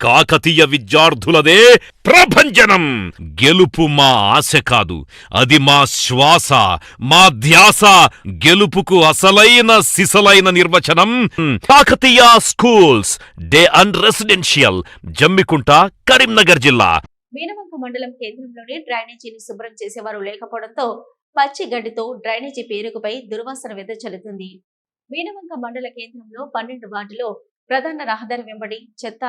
కాకతీయ విద్యార్థులదే ప్రభంజనం. గెలుపు మా ఆశ కాదు అది మా శ్వాస మా ధ్యాస. గెలుపుకు అసలైన సిసలైన నిర్వచనం Kakatiya schools day and residential Jammikunta Karimnagar జిల్లా. మీనవంక మండలం కేంద్రంలోని డ్రైనేజీని శుభ్రం చేసేవారు లేకపోవడంతో పచ్చి గడ్డితో డ్రైనేజీ పేరుకుపై దుర్వాసన వెదజల్లుతుంది మీనవంక మండల కేంద్రంలో పన్నెండు వార్డులో ప్రధాన రహదారి వెంబడి చెత్త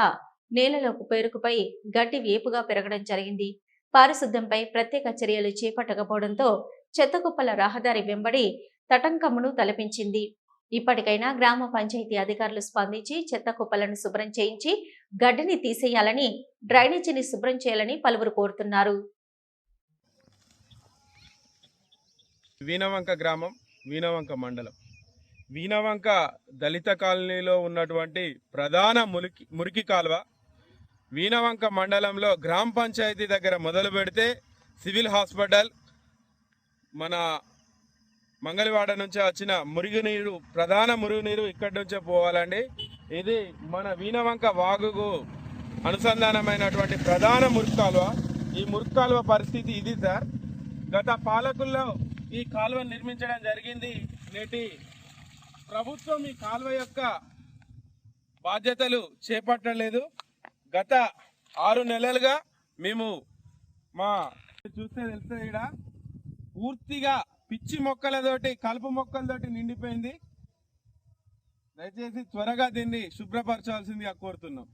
నేలలోకి పేరుకుపై గడ్డి వేపుగా పెరగడం జరిగింది. పారిశుద్ధ్యంపై ప్రత్యేక చర్యలు చేపట్టకపోవడంతో చెత్త కుప్పల రహదారి వెంబడి తటంకమును తలపించింది. ఇప్పటికైనా గ్రామ పంచాయతీ అధికారులు స్పందించి చెత్త కుప్పలను శుభ్రం చేయించి గడ్డిని తీసేయాలని డ్రైనేజీని శుభ్రం చేయాలని పలువురు కోరుతున్నారు. వీణవంక గ్రామం వీణవంక మండలం. వీణవంక దళిత కాలనీలో ఉన్నటువంటి ప్రధాన మురికి మురికి కాలువ వీణవంక మండలంలో గ్రామ పంచాయతీ దగ్గర మొదలు పెడితే సివిల్ హాస్పిటల్ మన మంగళవాడ నుంచి వచ్చిన మురుగునీరు ప్రధాన మురుగునీరు ఇక్కడి నుంచే పోవాలండి. ఇది మన వీణవంక వాగుకు అనుసంధానమైనటువంటి ప్రధాన మురికి కాలువ ఈ మురికి కాలువ పరిస్థితి ఇది సార్. గత పాలకుల్లో ఈ కాలువ నిర్మించడం జరిగింది. నేటి ప్రభుత్వం ఈ కాలువ యొక్క బాధ్యతలు చేపట్టలేదు. గత ఆరు నెలలుగా మేము మా చూస్తే తెలుస్తుంది ఇక్కడ పూర్తిగా పిచ్చి మొక్కలతోటి కలుపు మొక్కలతోటి నిండిపోయింది. దయచేసి త్వరగా దీన్ని శుభ్రపరచాల్సిందిగా కోరుతున్నాం.